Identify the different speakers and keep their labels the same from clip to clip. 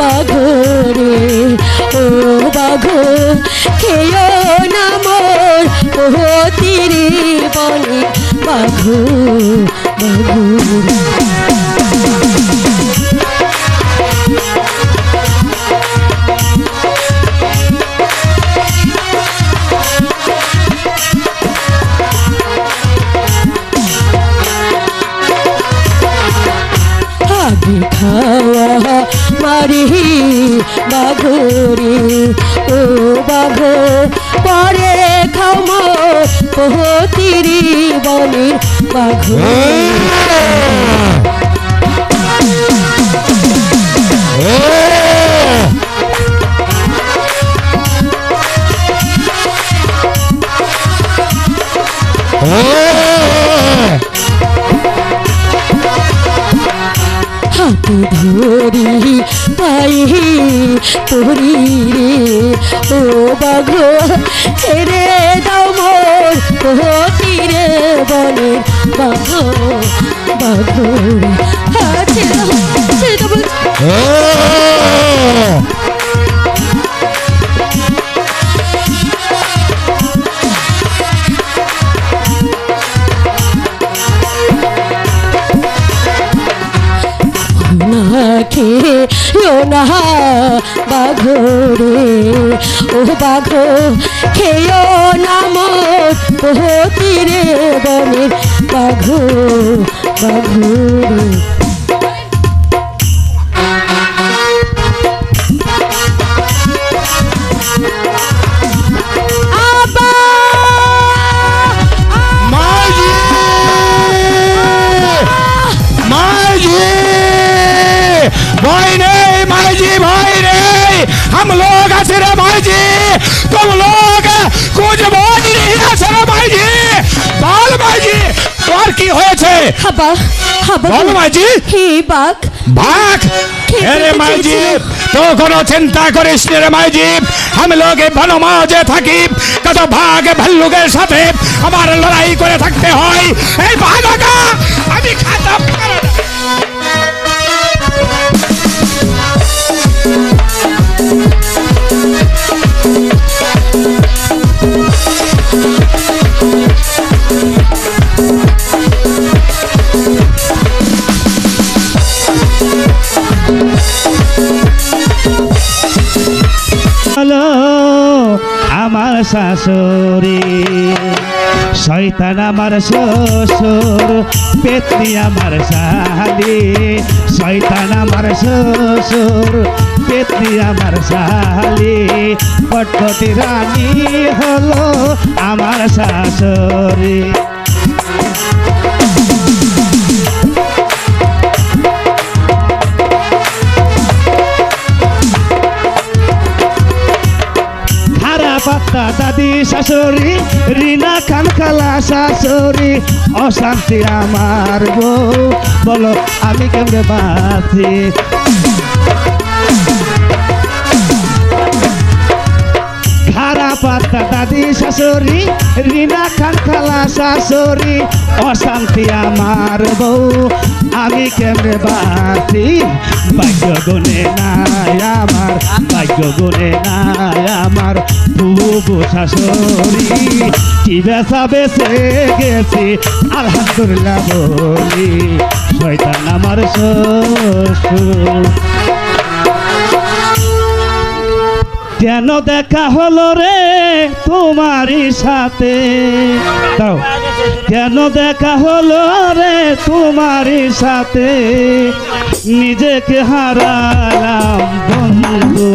Speaker 1: বাঘরে ও বাঘ খেয় না মোর পতিরে বনে বাঘ বাঘ মারি বাঘরে ও বাঘ পরে খামো পহতিরি বনের বাঘ হাতে ধরি পাই তোরি রে। ও বাঘো, ছেড়ে দাও মোর পহতিরে বনের বাঘ বাঘো হ্যাঁ ছেড়ে দাও। ছেড়ে দাও না বাঘরে ও বাঘ খেয় নাম পহতিরে বনের বাঘ বাঘরে। হাবা হাবা
Speaker 2: বলো মাঝি
Speaker 1: হে বাঘ।
Speaker 2: ভাগ
Speaker 1: খেতে তো
Speaker 2: মাইজি তো কোনো চিন্তা করিস নি রে মাইজি। আমি লোকে বনমাজে থাকি কত ভাগ ভাল্লুকের সাথে আমার লড়াই করে থাকতে হয়। এই ভাগাকা আমি খাতাম
Speaker 3: শাশুড়ি। শয়তান আমার শ্বশুর, পেতনি আমার সাহালি শয়তান আমার শ্বশুর, পেতনি আমার সাহালি পটপটি রানী হলো আমার শাশুড়ি। পাত্তা দাদি শাশুড়ি, রিনা খান খালা শাশুড়ি, অশান্তি আমার বউ বলো, আমি কেমনে বাঁচি? খারা পাত্তা দাদি শাশুড়ি, রিনা খান খালা শাশুড়ি, অশান্তি আমার বউ। আমি কেমনে বাঁচি? ভাগ্য গুণে নাই আমার, ভাগ্য গুণে নাই শাশুড়ি কি বেসা বেসে গেছি? আলহামদুলিল্লাহ বলি, শয়তান আমার শ্বশুর। কেন দেখা হলো রে তোমারই সাথে? দাও। কেন দেখা হলো রে তোমারই সাথে? নিজেকে হারালাম বন্ধু,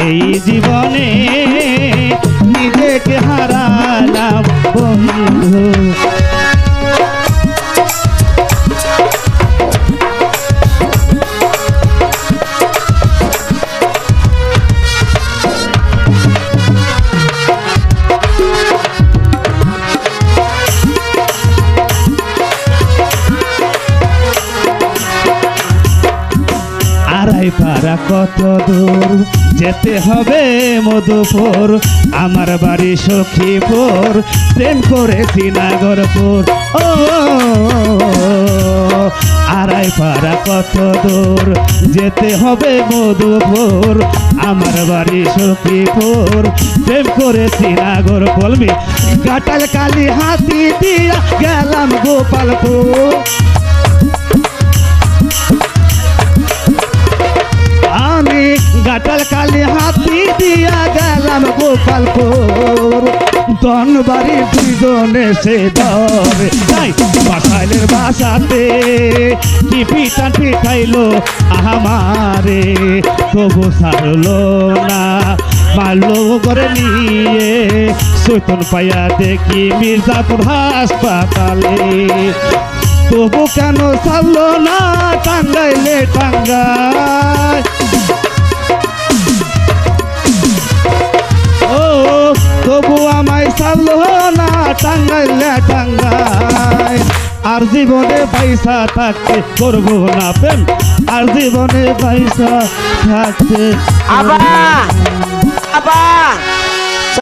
Speaker 3: এই জীবনে হারালাম বন্ধু কত দূর? যেতে হবে মধুপুর, আমার বাড়ি সখীপুর। প্রেম করেছি নাগরপুর। ও, আড়াই পাড়া কত দূর? যেতে হবে মধুপুর, আমার বাড়ি সখীপুর। প্রেম করেছি নাগর, বলবি কাটাল কালি হাতি দিয়া গেলাম গোপালপুর। গাটাল কালি হাতি দিয়া গেলাম গোপালপুর। ধনবাড়ি দুইজন এসে ধরে তাই বাসাইলের বাসাতে। পিঠান পিঠাইলো আমারে তবু সারলো না। মারলো করে নিয়ে সৈতন পাইয়া দেখি মির্জাপুর হাসপাতালে। তবু কেন সারলো না, টাঙ্গাইলে টাঙ্গাই সারলো না টাঙ্গাইলে টাঙ্গাই। আর জীবনে পয়সা থাকতে করব না প্রেম। আর জীবনে পয়সা থাকতে
Speaker 4: আবা!